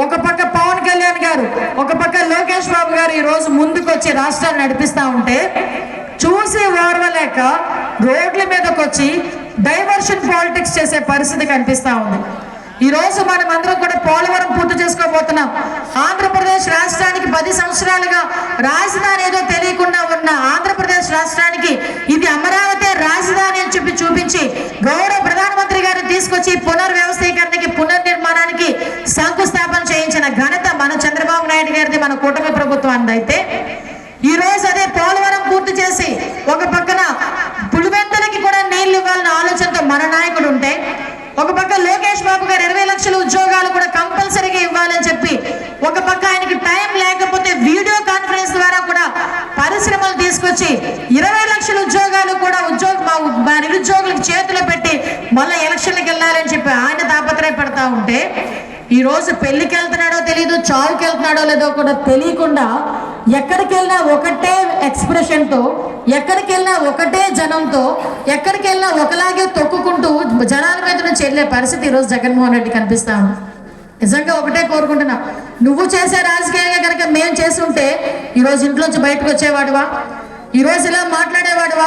ఒక పక్క పవన్ కళ్యాణ్ గారు ఒక పక్క లోకేష్ బాబు గారు ఈరోజు రోజు ముందుకు వచ్చి రాష్ట్రాన్ని నడిపిస్తా ఉంటే చూసి ఓర్వలేక రోడ్ల మీదకి వచ్చి డైవర్షన్ పాలిటిక్స్ చేసే పరిస్థితి కనిపిస్తా ఉంది. ఈ రోజు మనం అందరం కూడా పోలవరం పూర్తి చేసుకోబోతున్నాం. ఆంధ్రప్రదేశ్ రాష్ట్రానికి పది సంవత్సరాలుగా రాజధాని ఏదో తెలియకుండా ఉన్న ఆంధ్రప్రదేశ్ రాష్ట్రానికి ఇది అమరావతి రాజధాని అని చెప్పి చూపించి గౌరవ ప్రధానమంత్రి గారిని తీసుకొచ్చి పునర్వ్యవస్థీకరణకి చేయించిన ఘనత మన చంద్రబాబు నాయుడు గారిది మన కూటమి ప్రభుత్వాన్ని అయితే ఈ రోజు అదే పోలవరం పూర్తి చేసి ఒక పక్కన పులివెంతలకి కూడా నీళ్ళు ఇవ్వాలన్న ఆలోచనతో మన నాయకుడు ఉంటే ఒక పక్క లోకేష్ బాబు గారు ఇరవై లక్షల ఉద్యోగాలు కూడా కంపల్సరీగా ఇవ్వాలని చెప్పి ఒక పక్క ఆయనకి టైం లేకపోతే వీడియో కాన్ఫరెన్స్ ద్వారా కూడా పరిశ్రమలు తీసుకొచ్చి ఇరవై లక్షల ఉద్యోగాలు కూడా ఉద్యోగ మా మా నిరుద్యోగులకు చేతిలో పెట్టి మళ్ళీ ఎలక్షన్లకు వెళ్ళాలని చెప్పి ఆయన తాపత్రయపడతా ఉంటే ఈరోజు పెళ్ళికి వెళ్తున్నాడో తెలియదు చావుకి వెళ్తున్నాడో లేదో కూడా తెలియకుండా ఎక్కడికి వెళ్ళినా ఒకటే ఎక్స్ప్రెషన్తో ఎక్కడికి వెళ్ళినా ఒకటే జనంతో ఎక్కడికి వెళ్ళినా ఒకలాగే తొక్కుకుంటూ జనాల మీద నుంచి వెళ్ళే పరిస్థితి ఈరోజు జగన్మోహన్ రెడ్డి కనిపిస్తా ఉంది. నిజంగా ఒకటే కోరుకుంటున్నా. నువ్వు చేసే రాజకీయంగా కనుక మేము చేస్తుంటే ఈరోజు ఇంట్లోంచి బయటకు వచ్చేవాడువా? ఈ రోజు ఇలా మాట్లాడేవాడువా?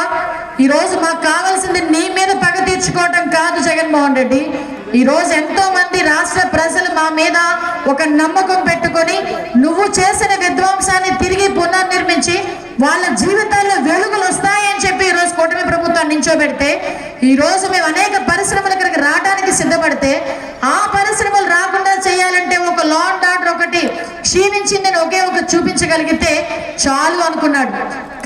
ఈ రోజు మాకు కావాల్సింది నీ మీద పగ తీర్చుకోవటం కాదు జగన్మోహన్ రెడ్డి. ఈ రోజు ఎంతో మంది రాష్ట్ర ప్రజలు మా మీద ఒక నమ్మకం పెట్టుకొని నువ్వు చేసిన విధ్వంసాన్ని తిరిగి పునర్నిర్మించి వాళ్ళ జీవితాల్లో వెలుగులు వస్తాయని చెప్పి ఈ రోజు కూటమి ప్రభుత్వాన్ని నించోబెడితే ఈ రోజు మేము అనేక పరిశ్రమల ఇక్కడికి రావడానికి సిద్ధపడితే ఆ పరిశ్రమలు రాకుండా చేయాలంటే ఒక లా అండ్ ఆర్డర్ ఒకటి క్షీణించిందని ఒకే ఒక చూపించగలిగితే చాలు అనుకున్నాడు.